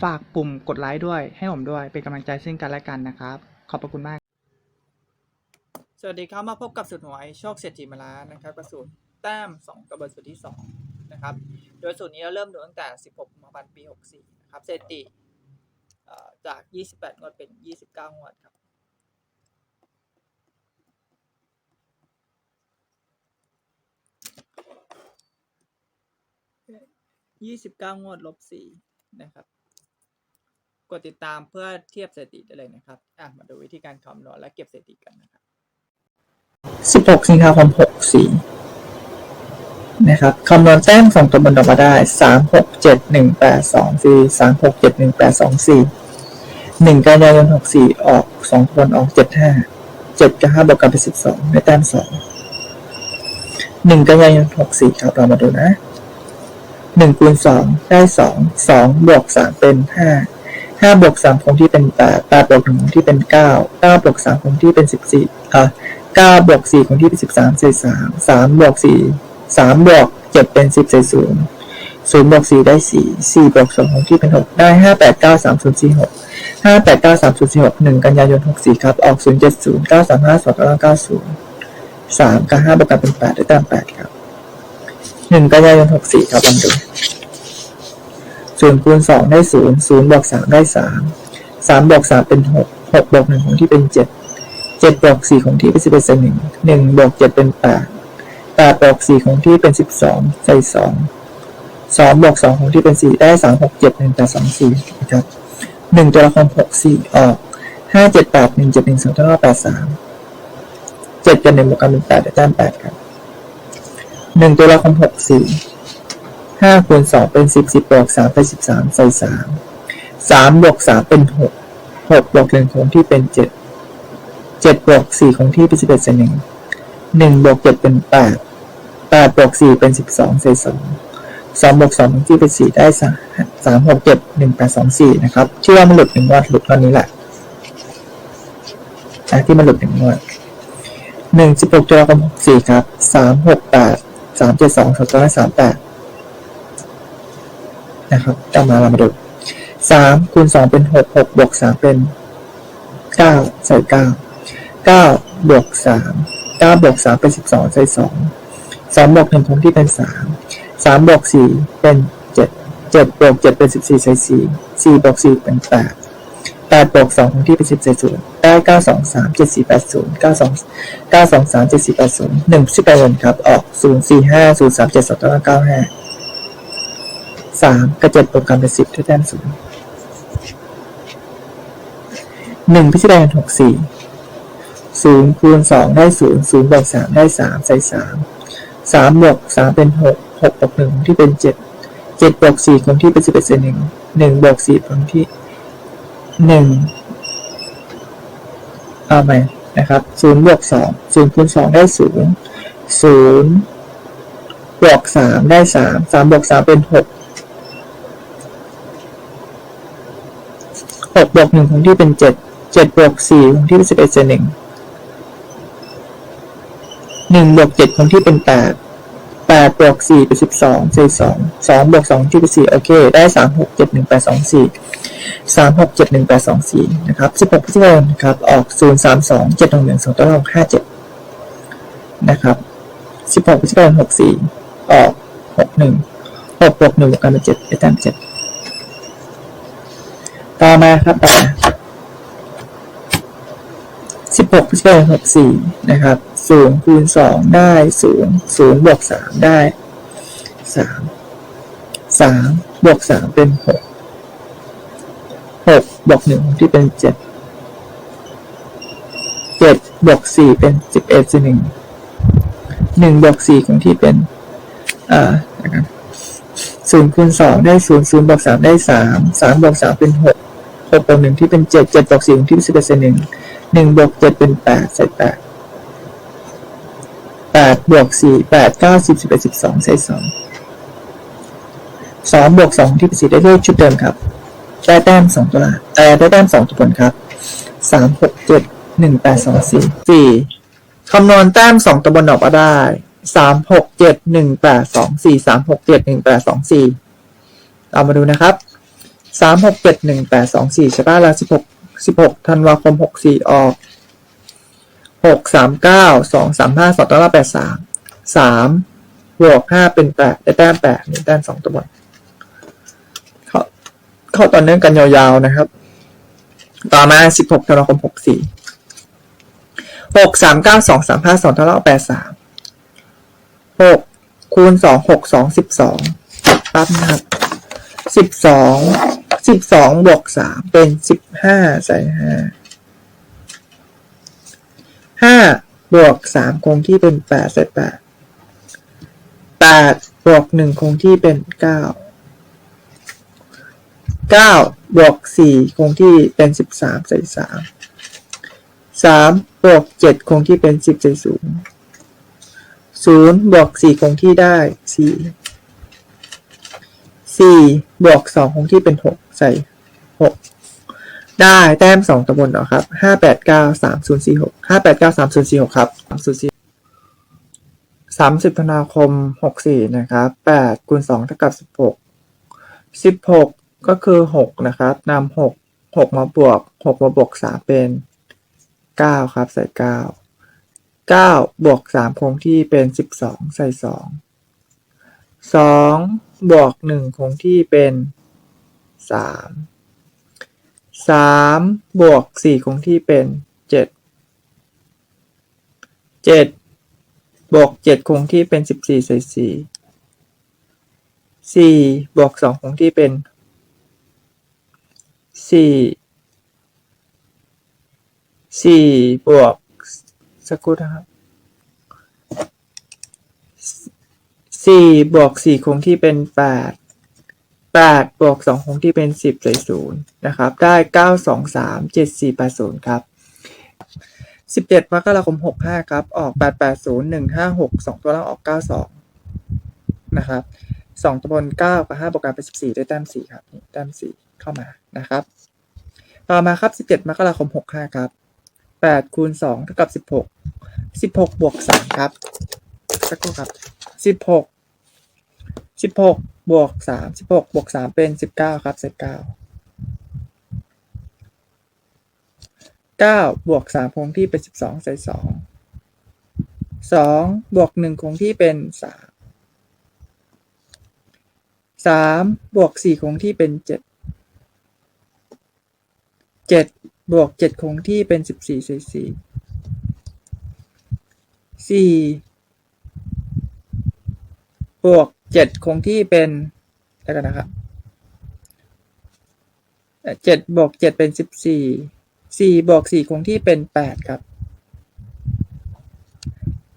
ฝากปุ่มกดไลค์ด้วย ให้ผมด้วย เป็นกำลังใจซึ่งกันและกันนะครับ ขอบพระคุณมาก สวัสดีครับมาพบกับสูตรหวยโชคเศรษฐีมาล้านะครับกับสูตรแต้ม 2กับเบสูตรที่ 2 นะครับ โดยสูตรนี้เราเริ่มดูตั้งแต่ 16กุมภาพันธ์ปี 64 นะครับสถิติเอ่อจาก 28 งวดเป็น 29 งวดครับ29งวดลบ4นะครับ กดติดตามเพื่อเทียบสถิติได้เลยนะครับอะมาดูวิธีการคำนวณและเก็บสถิติกันนะครับสิบหกสิงหาคมหกสี่นะครับคำนวณแต้มสองตัวบนออกมาได้สามหกเจ็ดหนึ่งแปดสองสี่สามหกเจ็ดหนึ่งแปดสองสี่หนึ่งกันยายนหกสี่ออกสองคนออกเจ็ดห้าเจ็ดกับห้าบวกกันเป็นสิบสองในแต้มสองหนึ่งกันยายนหกสี่ครับเรามาดูนะหนึ่งคูณสองได้สองสองบวกสามเป็นห้า 5 5บวก3คงที่เป็น8 8บวก1คงที่เป็น9 9บวก3คงที่เป็น14อ่าเก้าบวกสี่คงที่เป็นสิบสามใส่สามสามบวกสี่สามบวกเจ็ดเป็นสิบใส่ศูนย์ศูนย์บวกสี่ได้สี่สี่บวกสองคงที่เป็นหกได้ห้าแปดเก้าสามศูนย์สี่หกห้าแปดเก้าสามศูนย์สี่หกหนึ่งกันยายนหกสี่ครับ ออกศูนย์เจ็ดศูนย์เก้าสามห้าสองเก้าเก้าศูนย์สามกับห้าบวกกันเป็นแปดได้ตามแปดครับหนึ่งกันยายนหกสี่ครับลองดู ศูนย์คูณสองได้ศูนย์ศูนย์บวกสามได้สามสามบวกสามเป็นหกหกบวกหนึ่งคงที่เป็นเจ็ดเจ็ดบวกสี่ของที่เป็นสิบเอ็ดใส่หนึ่งหนึ่งบวกเจ็ดเป็นแปดแปดบวกสี่ของที่เป็นสิบสองใส่สองสองบวกสองของที่เป็นสี่ได้สามหกเจ็ดหนึ่งแปดสองสี่นะครับหนึ่งตัวละครหกสี่ออกห้าเจ็ดแปดหนึ่งเจ็ดหนึ่งสองเท่ากับแปดสามเจ็ดกับหนึ่งบวกกันเป็นแปดได้แต้มแปดครับหนึ่งตัวละครหกสี่ ห้าคูณสองเป็นสิบสิบบวกสามเป็นสิบสามใส่สามสามบวกสามเป็นหกหกบวกหนึ่งของที่เป็นเจ็ดเจ็ดบวกสี่คงที่เป็นสิบเอ็ดเศษหนึ่งหนึ่งบวกเจ็ดเป็นแปดแปดบวกสี่เป็นสิบสองเศษสองสองบวกสองคงที่เป็นสี่ได้สามสามหกเจ็ดหนึ่งแปดสองสี่นะครับเชื่อว่ามันหลุดหนึ่งงวดหลุดตอนนี้แหละอะที่มันหลุดหนึ่งงวดหนึ่งสิบหกตัวละครหกสี่ครับสามหกแปดสามเจ็ดสองสองตัวละสามแปด นะครับต่อมาเรามาดูสามคูณสองเป็นหกหกบวกสามเป็นเก้าใส่เก้าเก้าบวกสามเก้าบวกสามเป็นสิบสองใส่สองสองบวกหนึ่งคงที่เป็นสามสามบวกสี่เป็นเจ็ดเจ็ดบวกเจ็ดเป็นสิบสี่ใส่สี่สี่บวกสี่เป็นแปดแปดบวกสองคงที่เป็นสิบใส่ศูนย์ได้เก้าสองสามเจ็ดสี่แปดศูนย์เก้าสองเก้าสองสามเจ็ดสี่แปดศูนย์หนึ่งสิบแปดวันครับออกศูนย์สี่ห้าศูนย์สามเจ็ดสองเก้าเก้าห้า สามกับเจ็ดบวกกันเป็นสิบที่แต้มศูนย์หนึ่งพิจารณาหกสี่ศูนย์คูณสองได้ศูนย์ศูนย์บวกสามได้สามใส่สามสามบวกสามเป็นหกหกบวกหนึ่งที่เป็นเจ็ดเจ็ดบวกสี่คงที่เป็นสิบเอ็ดเศษหนึ่งหนึ่งบวกสี่คงที่หนึ่งเอาใหม่นะครับศูนย์บวกสองศูนย์คูณสองได้ศูนย์ศูนย์บวกสามได้สามสามบวกสามเป็นหก หกบวกหนึ่งคงที่เป็นเจ็ดเจ็ดบวกสี่คงที่เป็นสิบเอ็ดเศษหนึ่งหนึ่งบวกเจ็ดคงที่เป็นแปดแปดบวกสี่เป็นสิบสองเศษสองสองบวกสองที่เป็นสี่โอเค ได้สามหกเจ็ดหนึ่งแปดสองสี่สามหกเจ็ดหนึ่งแปดสองสี่นะครับสิบหกพฤศจิกายนนะครับ ออกศูนย์สามสองเจ็ดหนึ่งหนึ่งสองตัวหกห้าเจ็ดนะครับสิบหกพฤศจิกายนหกสี่ออกหกหนึ่งหกบวกหนึ่งบวกกันเป็นเจ็ดได้แต้มเจ็ด ต่อมาครับต่อสิบหกพิเศษหกสี่นะครับศูนย์คูณสองได้ศูนย์ศูนย์บวกสามได้สามสามบวกสามเป็นหกหกบวกหนึ่งที่เป็นเจ็ดเจ็ดบวกสี่เป็นสิบเอ็ดสิบหนึ่งหนึ่งบวกสี่คงที่เป็นอ่านะครับศูนย์คูณสองได้ศูนย์ศูนย์บวกสามได้สามสามบวกสามเป็นหก หกบวกหนึ่งที่เป็นเจ็ดเจ็ดบวกสี่ที่เป็นสิบเอ็ดสิหนึ่งหนึ่งบวกเจ็ดเป็นแปดใส่แปดแปดบวกสี่แปดเก้าสิบสิบเอ็ดสิบสองใส่สองสองบวกสองที่เป็นสี่ได้เลขชุดเดิมครับได้แต้มสองตัวละเออได้แต้มสองตัวผลครับสามหกเจ็ดหนึ่งแปดสองสี่สี่คำนวณแต้มสองตัวบนออกมาได้สามหกเจ็ดหนึ่งแปดสองสี่สามหกเจ็ดหนึ่งแปดสองสี่เอามาดูนะครับ สามหกเจ็ดหนึ่งแปดสองสี่ใช่ป่ะแล้วสิบหกสิบหกธันวาคมหกสี่ออกหกสามเก้าสองสามห้าสองตัวละแปดสามสามบวกห้าเป็นแปดได้แต้มแปดนี่แต้มสองตัวบนเข้าเข้าต่อเนื่องกันยาวๆนะครับ ต่อมาสิบหกธันวาคมหกสี่หกสามเก้าสองสามห้าสองตัวละแปดสามหกคูณสองหกสองสิบสองปั๊บนะครับสิบสอง สิบสองบวกสามเป็นสิบห้าใส่ห้าห้าบวกสามคงที่เป็นแปดใส่แปดแปดบวกหนึ่งคงที่เป็นเก้าเก้าบวกสี่คงที่เป็นสิบสามใส่สามสามบวกเจ็ดคงที่เป็นสิบใส่ศูนย์ศูนย์บวกสี่คงที่ได้สี่ สี่บวกสองคงที่เป็นหกใส่หกได้แต้มสองตัวบนเหรอครับห้าแปดเก้าสามศูนย์สี่หกห้าแปดเก้าสามศูนย์สี่หกครับสามศูนย์สี่สามสิบธันวาคมหกสี่นะครับแปดคูณสองเท่ากับสิบหกสิบหกก็คือหกนะครับนำหกหกมาบวกหกมาบวกสามเป็นเก้าครับใส่เก้าเก้าบวกสามคงที่เป็นสิบสองใส่สอง สองบวกหนึ่งคงที่เป็นสามสามบวกสี่คงที่เป็นเจ็ดเจ็ดบวกเจ็ดคงที่เป็นสิบสี่ใส่สี่สี่บวกสองคงที่เป็นสี่สี่บวกสักครู่นะครับ สี่บวกสี่คงที่เป็นแปดแปดบวกสองคงที่เป็นสิบใส่ศูนย์นะครับ ได้เก้าสองสามเจ็ดสี่แปดศูนย์ครับสิบเจ็ดมกราคมหกห้าครับ ออกแปดแปดศูนย์หนึ่งห้าหกสองตัวล่างออกเก้าสองนะครับสองตัวบนเก้ากับห้าบวกกันเป็นสิบสี่ได้แต้มสี่ครับแต้มสี่เข้ามานะครับ ต่อมาครับสิบเจ็ดมกราคมหกห้าครับแปดคูณสองเท่ากับสิบหกสิบหกบวกสามครับ สักครู่ครับสิบหกสิบหกบวกสามสิบหกบวกสามเป็นสิบเก้าครับเศษเก้าเก้าบวกสามคงที่เป็นสิบสองใส่สองสองบวกหนึ่งคงที่เป็นสามสามบวกสี่คงที่เป็นเจ็ดเจ็ดบวกเจ็ดคงที่เป็นสิบสี่ใส่สี่สี่ บวกเจ็ดคงที่เป็นแล้วกันนะครับเจ็ดบวกเจ็ดเป็นสิบสี่สี่บวกสี่คงที่เป็นแปดครับ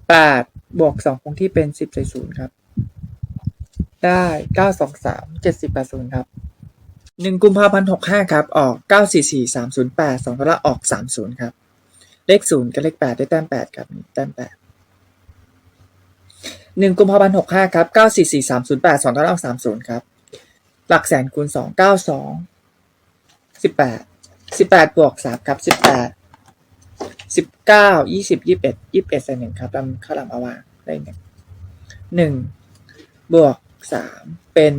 แปดบวกสองคงที่เป็นสิบใส่ศูนย์ครับ ได้เก้าสองสามเจ็ดสิบแปดศูนย์ครับหนึ่งกุมภาพันธ์หกห้าครับ ออกเก้าสี่สี่สามศูนย์แปดสองตัวละออกสามศูนย์ครับ เลขศูนย์กับเลขแปดได้แต้มแปดครับแต้มแปด หนึ่งกุมภาพันธ์หกห้าครับเก้าสี่สี่สามศูนย์แปดสองเท่าเอาสามศูนย์ครับ หลักแสนคูณสองเก้าสองสิบแปดสิบแปดบวกสามครับสิบแปดสิบเก้ายี่สิบยี่สิบเอ็ดยี่สิบเอ็ดใส่หนึ่งครับตามข้าวหลามเอาวางได้หนึ่งหนึ่งบวกสามเป็น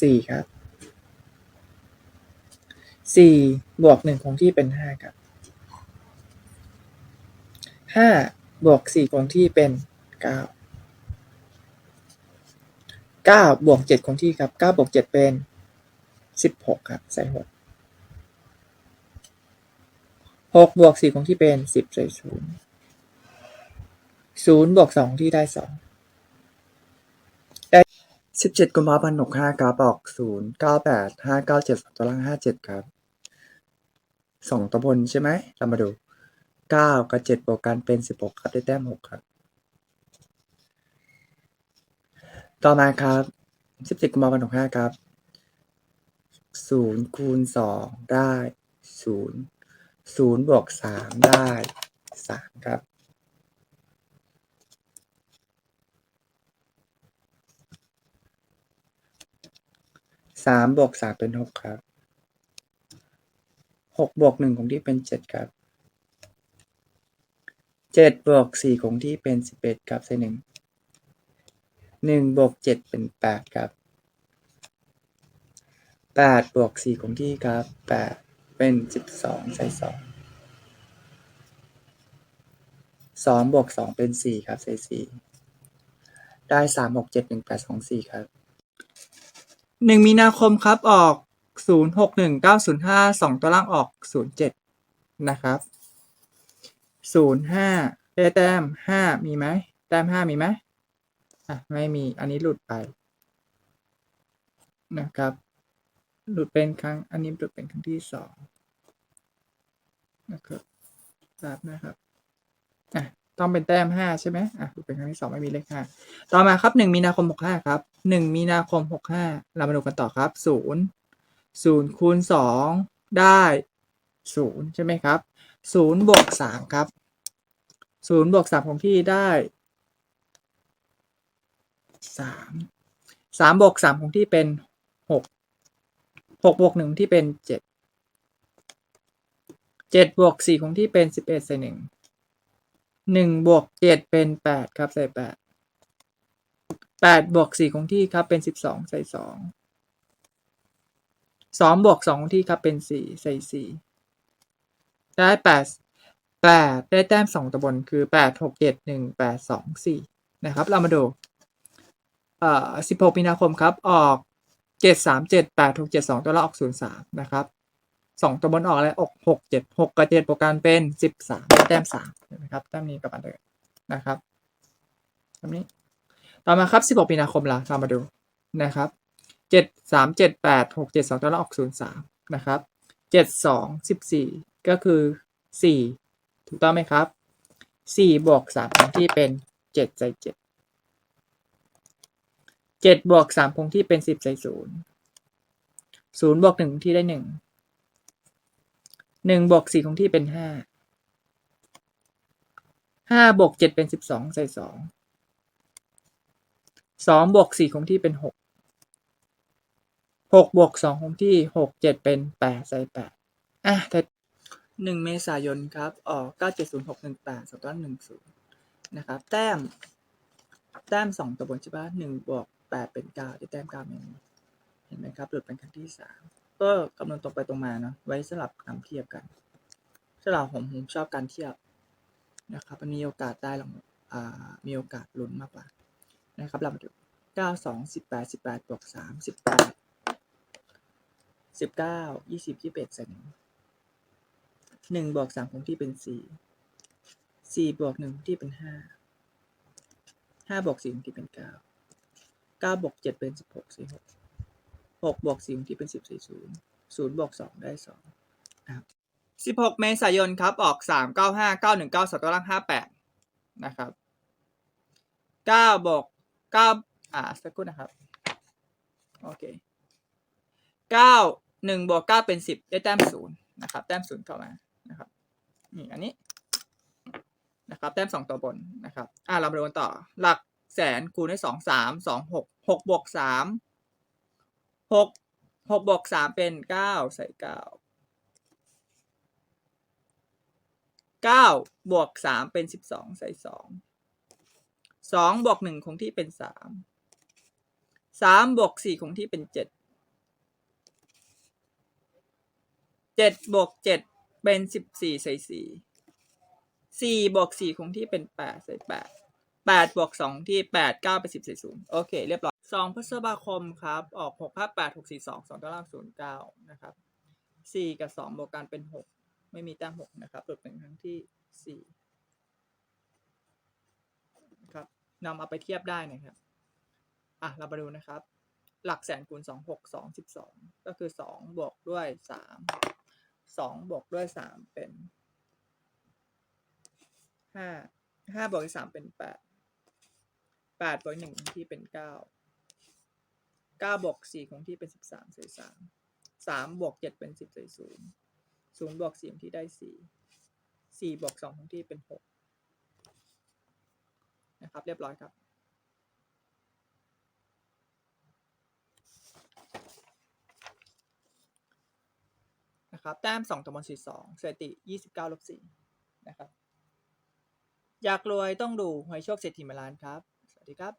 สี่ครับสี่บวกหนึ่งคงที่เป็นห้าครับห้าบวกสี่คงที่เป็นเก้า ก้าเก้าบวกเจ็ดคงที่ครับเก้าบวกเจ็ดเป็นสิบหกครับ ใส่หกหกบวกสี่คงที่เป็นสิบใส่ศูนย์ศูนย์บวกสองที่ได้สองได้สิบเจ็ดกุมภาพันธ์หกห้ากราฟออกศูนย์เก้าแปดห้าเก้าเจ็ดสองตัวล่างห้าเจ็ดครับสองตัวบนใช่ไหมเรามาดูเก้ากับเจ็ดบวกกันเป็นสิบหกครับ ได้แต้มหกครับ ต่อมาครับสิบเจ็ดกุมภาพันธ์หกห้าครับศูนย์คูณสองได้ศูนย์ศูนย์บวกสามได้สามครับสามบวกสามเป็นหกครับหกบวกหนึ่งคงที่เป็นเจ็ดครับเจ็ดบวกสี่คงที่เป็นสิบเอ็ดครับใส่หนึ่ง หนึ่งบวกเจ็ดเป็นแปดครับแปดบวกสี่คงที่ครับแปดเป็นสิบสองใส่สองสองบวกสองเป็นสี่ครับใส่สี่ได้สามหกเจ็ดหนึ่งแปดสองสี่ครับหนึ่งมีนาคมครับออกศูนย์หกหนึ่งเก้าศูนย์ห้าสองตัวล่างออกศูนย์เจ็ดนะครับศูนย์ห้าได้แต้มห้ามีไหมแต้มห้ามีไหม อะไม่มีอันนี้หลุดไปนะครับ หลุดเป็นครั้ง อันนี้หลุดเป็นครั้งที่สองนะครับทราบนะครับอะต้องเป็นแต้มห้าใช่ไหมอะหลุดเป็นครั้งที่สองไม่มีเลขห้าต่อมาครับหนึ่งมีนาคมหกห้าครับหนึ่งมีนาคมหกห้าเรามาดูกันต่อครับศูนย์ศูนย์คูณสองได้ศูนย์ใช่ไหมครับศูนย์บวกสามครับศูนย์บวกสามของที่ได้ สามสามบวกสามของที่เป็นหกหกบวกหนึ่งที่เป็นเจ็ดเจ็ดบวกสี่ของที่เป็นสิบเอ็ดใส่หนึ่งหนึ่งบวกเจ็ดเป็นแปดครับใส่แปดแปดบวกสี่ของที่ครับเป็นสิบสองใส่สองสองบวกสองของที่ครับเป็นสี่ใส่สี่ได้แปดแปดได้แต้มสองตัวบนคือแปดหกเจ็ดหนึ่งแปดสองสี่นะครับ เรามาดู เอ่อสิบหกมีนาคมครับ ออกเจ็ดสามเจ็ดแปดหกเจ็ดสองตัวละออกศูนย์สามนะครับสองตัวบนออกอะไรออกหกเจ็ดหกกับเจ็ดบวกกันเป็นสิบสามแต้มสามนะครับ แต้มนี้กับอันเดิมนะครับแต้มนี้ ต่อมาครับสิบหกมีนาคมละเรามาดูนะครับเจ็ดสามเจ็ดแปดหกเจ็ดสองตัวละออกศูนย์สามนะครับเจ็ดสองสิบสี่ก็คือสี่ถูกต้องไหมครับสี่บวกสามที่เป็นเจ็ดใส่เจ็ด เจ็ดบวกสามคงที่เป็นสิบใส่ศูนย์ศูนย์บวกหนึ่งคงที่ได้หนึ่งหนึ่งบวกสี่คงที่เป็นห้าห้าบวกเจ็ดเป็นสิบสองใส่สองสองบวกสี่คงที่เป็นหกหกบวกสองคงที่หกเจ็ดเป็นแปดใส่แปดอะแต่หนึ่งเมษายนครับ ออกเก้าเจ็ดศูนย์หกหนึ่งแปดสองต้นหนึ่งศูนย์นะครับ แต้ม แต้มสองตัวบนใช่ปะหนึ่งบวก แปดเป็นเก้าได้แต้มเก้าไม่มีเห็นไหมครับหลุดเป็นครั้งที่สามก็กำลังตรงไปตรงมาเนาะไว้สลับนำเทียบกันสลับผมผมชอบการเทียบนะครับมันมีโอกาสได้ลงอ่ามีโอกาสลุ้นมากกว่านะครับเรามาดูเก้าสองสิบแปดสิบแปดบวกสามสิบแปดสิบเก้ายี่สิบยี่สิบเอ็ดใส่หนึ่งหนึ่งบวกสามคงที่เป็นสี่สี่บวกหนึ่งที่เป็นห้าห้าบวกสี่ที่เป็นเก้า ก้าบวกเจ็ดเป็นสิบหกสี่หกหกบวกสี่ที่เป็นสิบสี่ศูนย์ศูนย์บวกสองได้สองสิบหกเมษายนครับ ออกสามเก้าห้าเก้าหนึ่งเก้าสองตัวล่างห้าแปดนะครับเก้าบวกเก้าอ่าสักครู่นะครับ โอเคเก้าหนึ่งบวกเก้าเป็นสิบได้แต้มศูนย์นะครับ แต้มศูนย์เข้ามานะครับนี่อันนี้นะครับ แต้มสองตัวบนนะครับ อ่าเรามาดูกันต่อ หลัก แสนคูณด้วยสองสามสองหกหกบวกสามหกหกบวกสามเป็นเก้าใส่เก้าเก้าบวกสามเป็นสิบสองใส่สองสองบวกหนึ่งคงที่เป็นสามสามบวกสี่คงที่เป็นเจ็ดเจ็ดบวกเจ็ดเป็นสิบสี่ใส่สี่สี่บวกสี่คงที่เป็นแปดใส่แปด แปดบวกสองที่แปดเก้าเป็นสิบใส่ศูนย์โอเค เรียบร้อยสองพฤษภาคมครับ ออกหกห้าแปดหกสี่สองสองตารางศูนย์เก้านะครับสี่กับสองบวกกันเป็นหกไม่มีแต้มหกนะครับหลุดเป็นครั้งที่สี่นะครับนำเอาไปเทียบได้นะครับ อะ เรามาดูนะครับ หลักแสนคูณสองหกสองสิบสองก็คือสองบวกด้วยสามสองบวกด้วยสามเป็นห้าห้าบวกสามเป็นแปด แปดบวกหนึ่งคงที่เป็นเก้าเก้าบวกสี่คงที่เป็นสิบสามเศษสามสามบวกเจ็ดเป็นสิบเศษศูนย์ศูนย์บวกสี่คงที่ได้สี่สี่บวกสองคงที่เป็นหกนะครับ เรียบร้อยครับนะครับแต้มสองต่อบนสี่สองสถิติยี่สิบเก้าลบสี่นะครับ อยากรวยต้องดูหวยโชคเศรษฐีมาล้านครับ ดีครับ